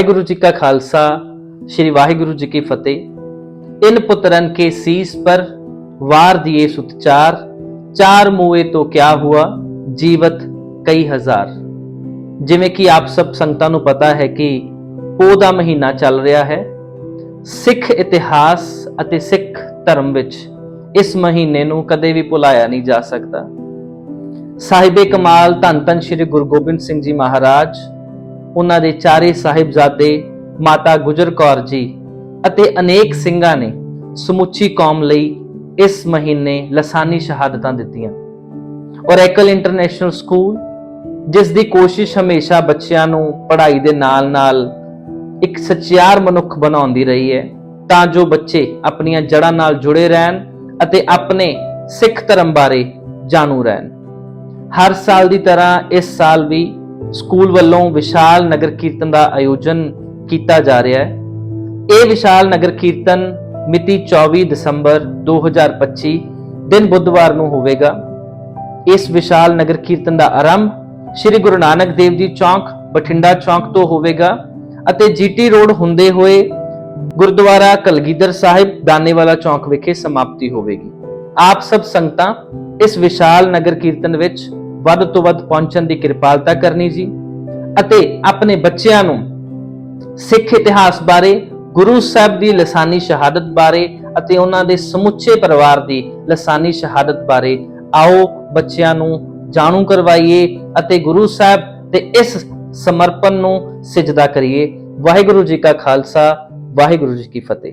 ਵਾਹਿਗੁਰੂ ਜੀ ਕਾ ਖਾਲਸਾ, ਸ੍ਰੀ ਵਾਹਿਗੁਰੂ ਜੀ ਕੀ ਫਤਿਹ। ਇਨ ਪੁੱਤਰਨ ਕੇ ਸੀਸ ਪਰ ਵਾਰ ਦਿਏ ਸੁਤ ਚਾਰ ਮੂਏ ਤੋਂ ਕਿਆ ਹੁਆ, ਜੀਵਤ ਕਈ ਹਜ਼ਾਰ। ਜਿਵੇਂ ਕਿ ਆਪ ਸਭ ਸੰਗਤਾਂ ਨੂੰ ਪਤਾ ਹੈ ਕਿ ਪੋਹ ਦਾ ਮਹੀਨਾ ਚੱਲ ਰਿਹਾ ਹੈ। ਸਿੱਖ ਇਤਿਹਾਸ ਅਤੇ ਸਿੱਖ ਧਰਮ ਵਿੱਚ ਇਸ ਮਹੀਨੇ ਨੂੰ ਕਦੇ ਵੀ ਭੁਲਾਇਆ ਨਹੀਂ ਜਾ ਸਕਦਾ। ਸਾਹਿਬੇ ਕਮਾਲ ਧੰਨ ਧੰਨ ਸ੍ਰੀ ਗੁਰੂ ਗੋਬਿੰਦ ਸਿੰਘ ਜੀ ਮਹਾਰਾਜ ਉਹਨਾਂ ਦੇ ਚਾਰੇ ਸਾਹਿਬਜ਼ਾਦੇ, ਮਾਤਾ ਗੁਜਰ ਕੌਰ ਜੀ ਅਤੇ ਅਨੇਕ ਸਿੰਘਾਂ ਨੇ ਸਮੁੱਚੀ ਕੌਮ ਲਈ ਇਸ ਮਹੀਨੇ ਲਸਾਨੀ ਸ਼ਹਾਦਤਾਂ ਦਿੱਤੀਆਂ। ਔਰੈਕਲ ਇੰਟਰਨੈਸ਼ਨਲ ਸਕੂਲ, ਜਿਸ ਦੀ ਕੋਸ਼ਿਸ਼ ਹਮੇਸ਼ਾ ਬੱਚਿਆਂ ਨੂੰ ਪੜ੍ਹਾਈ ਦੇ ਨਾਲ-ਨਾਲ ਇੱਕ ਸੱਚਿਆਰ ਮਨੁੱਖ ਬਣਾਉਂਦੀ ਰਹੀ ਹੈ, ਤਾਂ ਜੋ ਬੱਚੇ ਆਪਣੀਆਂ ਜੜ੍ਹਾਂ ਨਾਲ ਜੁੜੇ ਰਹਿਣ ਅਤੇ ਆਪਣੇ ਸਿੱਖ ਧਰਮ ਬਾਰੇ ਜਾਣੂ ਰਹਿਣ। ਹਰ ਸਾਲ ਦੀ ਤਰ੍ਹਾਂ ਇਸ ਸਾਲ ਵੀ ਸਕੂਲ ਵੱਲੋਂ ਵਿਸ਼ਾਲ ਨਗਰ ਕੀਰਤਨ ਦਾ ਆਯੋਜਨ ਕੀਤਾ ਜਾ ਰਿਹਾ ਹੈ। ਇਹ ਵਿਸ਼ਾਲ ਨਗਰ ਕੀਰਤਨ ਮਿਤੀ 24 ਦਸੰਬਰ 2025 ਦਿਨ ਬੁੱਧਵਾਰ ਨੂੰ ਹੋਵੇਗਾ। ਇਸ ਵਿਸ਼ਾਲ ਨਗਰ ਕੀਰਤਨ ਦਾ ਆਰੰਭ ਸ੍ਰੀ ਗੁਰੂ ਨਾਨਕ ਦੇਵ ਜੀ ਚੌਂਕ, ਬਠਿੰਡਾ ਚੌਂਕ ਤੋਂ ਹੋਵੇਗਾ ਅਤੇ ਜੀਟੀ ਰੋਡ ਹੁੰਦੇ ਹੋਏ ਗੁਰਦੁਆਰਾ ਕਲਗੀਧਰ ਸਾਹਿਬ ਦਾਨੇਵਾਲਾ ਚੌਂਕ ਵਿਖੇ ਸਮਾਪਤੀ ਹੋਵੇਗੀ। ਆਪ ਸਭ ਸੰਗਤਾਂ ਇਸ ਵਿਸ਼ਾਲ ਨਗਰ ਕੀਰਤਨ ਵਿੱਚ ਵੱਧ ਤੋਂ ਵੱਧ ਪਹੁੰਚਣ ਦੀ ਕਿਰਪਾਲਤਾ ਕਰਨੀ ਜੀ। ਅਤੇ ਆਪਣੇ ਬੱਚਿਆਂ ਨੂੰ ਸਿੱਖ ਇਤਿਹਾਸ ਬਾਰੇ, ਗੁਰੂ ਸਾਹਿਬ ਦੀ ਲਸਾਨੀ ਸ਼ਹਾਦਤ ਬਾਰੇ ਅਤੇ ਉਹਨਾਂ ਦੇ ਸਮੁੱਚੇ ਪਰਿਵਾਰ ਦੀ ਲਸਾਨੀ ਸ਼ਹਾਦਤ ਬਾਰੇ ਆਓ ਬੱਚਿਆਂ ਨੂੰ ਜਾਣੂ ਕਰਵਾਈਏ ਅਤੇ ਗੁਰੂ ਸਾਹਿਬ ਤੇ ਇਸ ਸਮਰਪਣ ਨੂੰ ਸਿਜਦਾ ਕਰੀਏ। ਵਾਹਿਗੁਰੂ ਜੀ ਕਾ ਖਾਲਸਾ, ਵਾਹਿਗੁਰੂ ਜੀ ਕੀ ਫਤਿਹ।